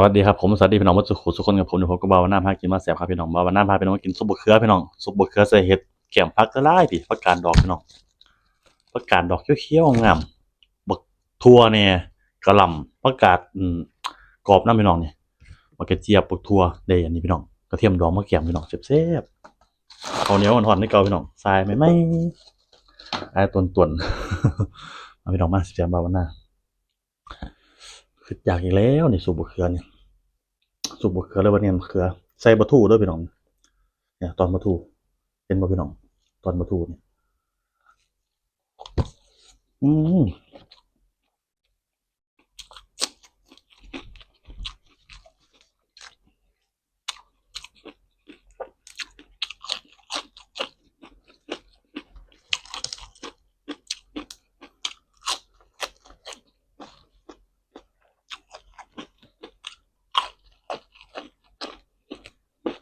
สวัสดีครับผมสวัสดีพี่น้องวัดสุขุสุขคนกับผมเดี๋ยวผมก็บ่าวว่าน้ำพากินมาแสบครับพี่น้องบ่าวว่าน้ำพาพี่น้องกินซุปบะเขือพี่น้องซุปบะเขือใส่เห็ดแกมผักละลายพี่ผักกาดดอกพี่น้องผักกาดดอกเขียวๆงามบักทั่วเนี่ยกระลำผักกาดอืมกรอบน้ำพี่น้องเนี่บักกระเจียบบักทั่วได้อันนี้พี่น้องกระเทียมดองมะแกมพี่น้องแซ่บๆข้าเนียวอ่อนๆให้เกาพี่น้องทรายไหมไหมไอ้ตุนๆมาพี่น้องมาสิแจมบ่าวว่าน้า คืออยากอีกแล้วนี่สูบบะเขือเนี่ยสูบบะเขือแล้วันนี้มะเขือใส่บะทูด้วยพี่น้อง เนี่ย ตอนบะทูเป็นบะพี่น้อง ตอนบะทูเนี่ย อืม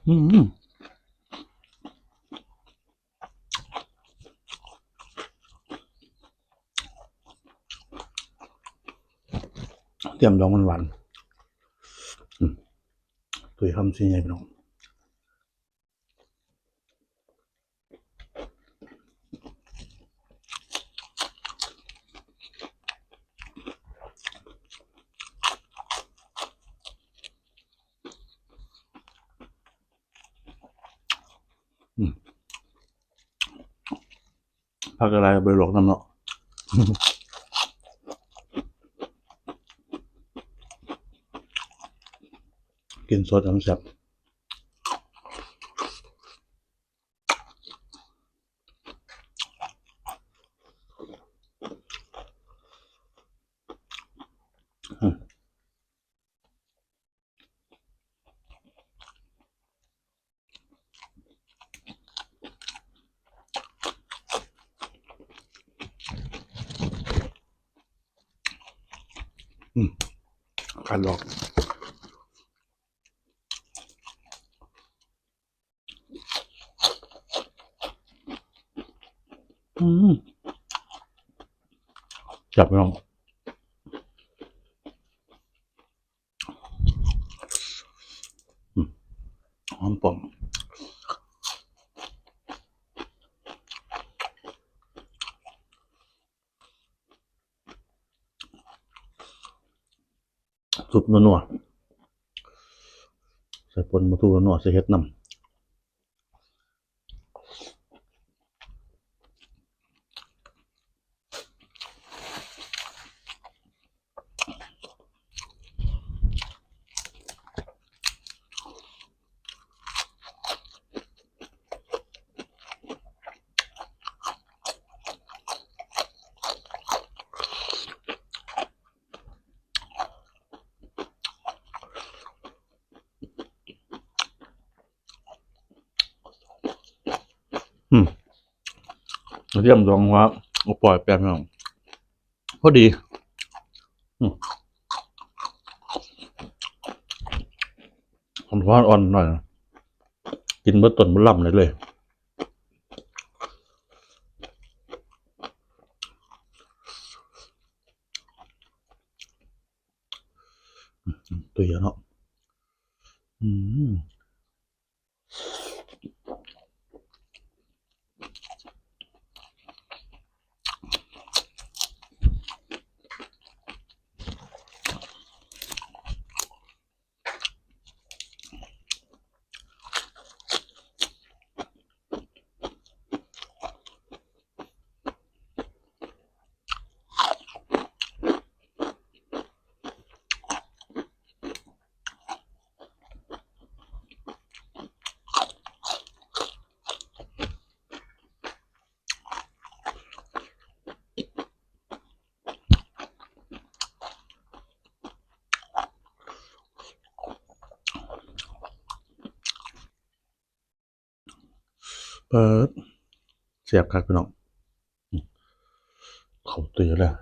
อืมเตรียมดองมันหวานตุยคำซีไงพี่น้อง พักอะไรไปหลอกน้ำเนาะกินสดอันแซ่บอืม การหลอกอืมจับไปลองอืมหอมป่อม สุบนัวๆใส่ปนมาทูนัวใส่เห็ดน้ำ อืมกระเทียมดองว่าอาปล่อยแป๊บนึงพอดี อืมหอมทอดอ่อนหน่อย กินเมื่อต้นมื่อลำเลยเลยตัวเยอะเนาะอืม เปิดเสียบครับพี่น้องเขาตีเลย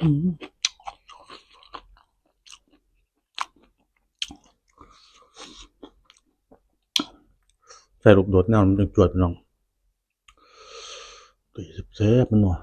อืม ใส่ลูกโดดแนวมันจะจวดน้องตีเซฟมันว่ะ